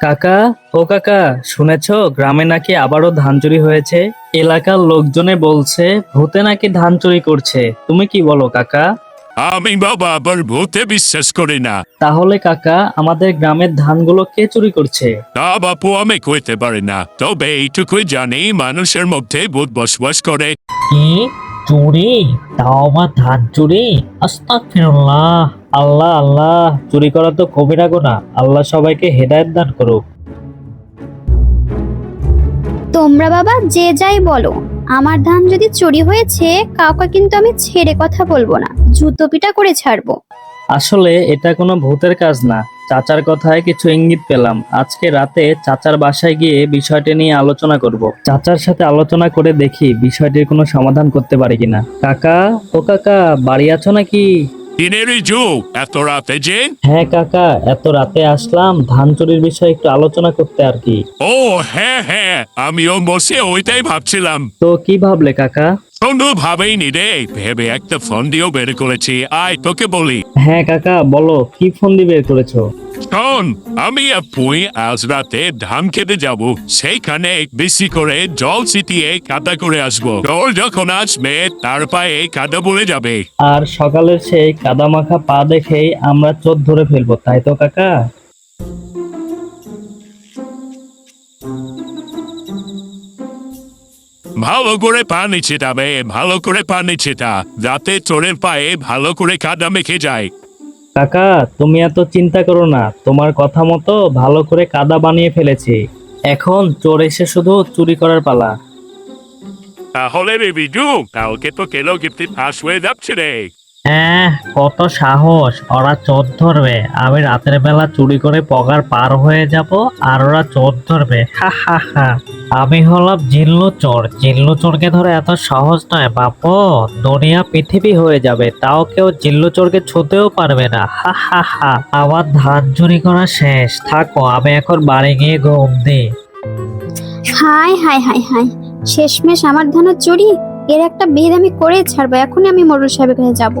কাকা ও কাকা শুনেছো? গ্রামে নাকি আবারও ধান চুরি হয়েছে? এলাকার লোকজনে বলছে ভূতে নাকি ধান চুরি করছে। তুমি কি বলো কাকা? আমি বাবা আবার ভূতে বিশ্বাস করি না। তাহলে কাকা আমাদের গ্রামের ধানগুলো কে চুরি করছে? তা বাপু আমি কইতে পারি না। তবে এইটুকুই জানি মানুষের মধ্যে ভূত বসবাস করে। কি? চুরি? তাও আবার ধান চুরি? আস্তাগফিরুল্লাহ। আল্লাহ আল্লাহ চুরি করা তো কবিরা গোনা আল্লাহ সবাইকে হেদায়েত দান করুক। তোমরা বাবা যে যাই বলো। আমার ধান যদি চুরি হয়েছে কাউকে কিন্তু আমি ছেড়ে কথা বলব না। জুতো পিটা করে ছাড়বো। আসলে এটা কোনো ভূতের কাজ না। চাচার কথায় কিছু ইঙ্গিত পেলাম। আজকে রাতে চাচার বাসায় গিয়ে বিষয়টি নিয়ে আলোচনা করব। চাচার সাথে আলোচনা করে দেখি বিষয়টির কোনো সমাধান করতে পারি কিনা। কাকা ও কাকা বাড়ি আছো নাকি? দিনেরই যুগ এত রাতে যে? হ্যাঁ কাকা এত রাতে আসলাম ধান চুরির বিষয়ে একটু আলোচনা করতে আর কি। ও হ্যাঁ হ্যাঁ আমিও বসে ওইটাই ভাবছিলাম। তো কি ভাবলে কাকা? কোনো ভাবেই নি রে ভেবে একটা ফোন দিয়েও বের করেছি আয় তোকে বলি। হ্যাঁ কাকা বলো কি ফোন দিয়ে বের করেছ? শোন আমি আপুই আজ রাতে ধান খেতে যাব। সেইখানে বেশি করে জল ছিটিয়ে কাদা করে আসব। তোর যখন আসবে তার পায়ে কাদা বলে যাবে। আর সকালের সেই কাদামাখা পা দেখেই আমরা চোখ ধরে ফেলব তাই তো কাকা? ভালো করে পানি ছিটাবে ভালো করে পানি ছিটা যাতে চোরের পায়ে ভালো করে কাদা মেখে যায়। কাকা তুমি এত চিন্তা করো না। তোমার কথা মতো ভালো করে কাদা বানিয়ে ফেলেছি। এখন চোর এসে শুধু চুরি করার পালা। তাহলে রে বিজু কালকে তো কেলো গিফটি ফাঁস হয়ে যাচ্ছে রে। হ্যাঁ কত সাহস। ওরা চোর ধরবে। আমি রাতের বেলা চুরি করে পগার পার হয়ে যাব আর ওরা চোর ধরবে। হা হা হা। আমি হলাম জিল্লু চোর জিল্লু চোরকে ধরে এত সহজ নয়, বাপু। দুনিয়া পৃথিবী হয়ে যাবে, তাও কেউ জিল্লু চোরকে ছুতেও পারবে না। হা হা হা। আমার ধান চুরি করা শেষ। থাকো, আমি এখন বাড়ি গিয়ে ঘুম দিই। হাই হাই হাই হাই শেষমেশ আমার ধানের চুরি? এর একটা বেদ আমি করে ছাড়বো, এখনই আমি মোড়ল সাহেবের কাছে যাব।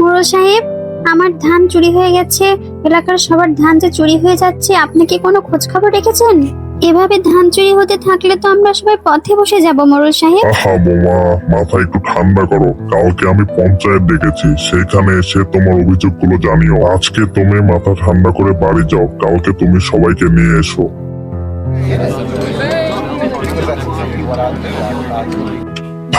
মোড়ল সাহেব, আমার ধান চুরি হয়ে গেছে, এলাকার সবার ধান যে চুরি হয়ে যাচ্ছে, আপনি কি কোনো খোঁজ খবর রেখেছেন? এভাবে ধান চুরি হতে থাকলে তো আমরা সবাই পথে বসে যাব মোড়ল সাহেব। আহা, বোমা, মাথা একটু ঠান্ডা করো। কালকে আমি পঞ্চায়েত ডেকেছি সেখানে এসে তোমার অভিযোগগুলো জানিও। আজকে তুমি মাথা ঠান্ডা করে বাড়ি যাও, কালকে তুমি সবাইকে নিয়ে এসো।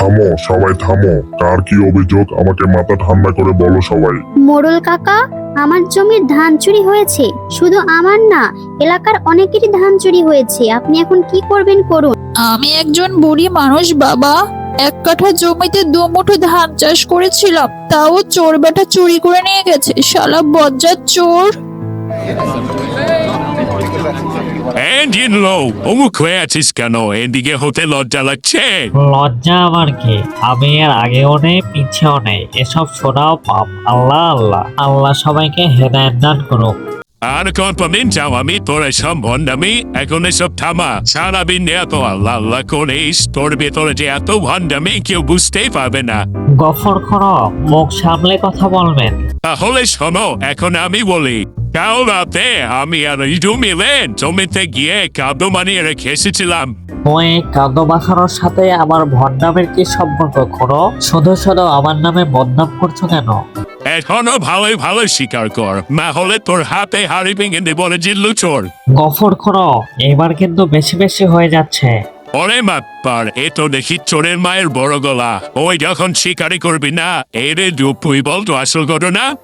থামো সবাই থামো। কার কি অভিযোগ? আমাকে মাথা ঠান্ডা করে বলো সবাই। মোড়ল কাকা আমার জমির ধান চুরি হয়েছে। শুধু আমার না এলাকার অনেকেরই ধান চুরি হয়েছে। আপনি এখন কি করবেন করুন। আমি একজন বুড়ি মানুষ বাবা। এক কাঠা জমিতে দু মুঠো ধান চাষ করেছিলাম। তাও চোর বেটা চুরি করে নিয়ে গেছে। শালা বজ্জার চোর। লো অমুক হয়ে আছিস কেন এদিকে হতে লজ্জা লাগছে লজ্জা আমার কি? আমি এর আগেও নেই পিছেও নেই। এসব পাপ। আল্লাহ আল্লাহ। আল্লাহ সবাইকে হেদায়ত দান করুক। আর আমি? তোর এসব ভণ্ডামি এখন এসব থামা। এত আল্লাহ আল্লাহ করিস তোর ভেতরে যে এত ভণ্ডামি কেউ বুঝতেই পারবে না। গফর খর মুখ সামলে কথা বলবেন। তাহলে শোনো এখন আমি বলি। ইডু মিলে জমিতে গিয়ে কাদু বানিয়ে রেখে এসেছিলাম ওই কান্দ মাখানোর সাথে আমার ভণ্ডামের কি সম্পর্ক খোনো শুধু শুধু আমার নামে বদনাম করছ কেন? এখনও ভালোই ভালো স্বীকার কর। না হলে তোর হাতে হাড়ি ভেঙে দেব জিল্লু চোর। গফর খর এবার কিন্তু বেশি বেশি হয়ে যাচ্ছে। ওরে মাপ্পার এ তো দেখি চোরের মায়ের বড় গলা। ওই যখন শিকারি করবি না এই রে তুই বল তো আসল ঘটনা?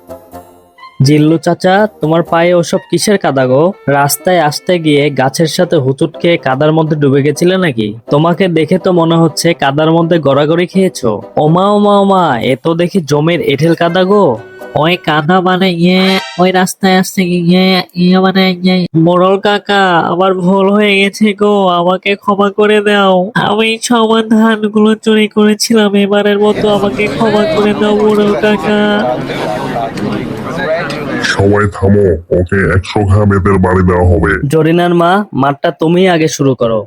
জিল্লু চাচা, তোমার পায়ে ওসব কিসের কাদা গো? রাস্তায় আসতে গিয়ে গাছের সাথে হুচুট খেয়ে কাদার মধ্যে ডুবে গেছিলে নাকি? তোমাকে দেখে তো মনে হচ্ছে কাদার মধ্যে গড়াগড়ি খেয়েছো। ওমা ওমা ওমা, এ তো দেখি জমির এঁঠেল কাদা গো। ওই কাদা মানে ইয়ে ওই রাস্তায় আসতে গিয়ে ইয়ে মানে ইয়ে। মোড়ল কাকা, আমার ভুল হয়ে গেছে গো, আমাকে ক্ষমা করে দাও। আমি সবার ধানগুলো চুরি করেছিলাম, এবারের মতো আমাকে ক্ষমা করে দাও মোড়ল কাকা। সবাই থামো, ওকে একশো ঘা এদের বাড়ি দেওয়া হবে। জরিনার মা, মাঠটা তুমি আগে শুরু করো।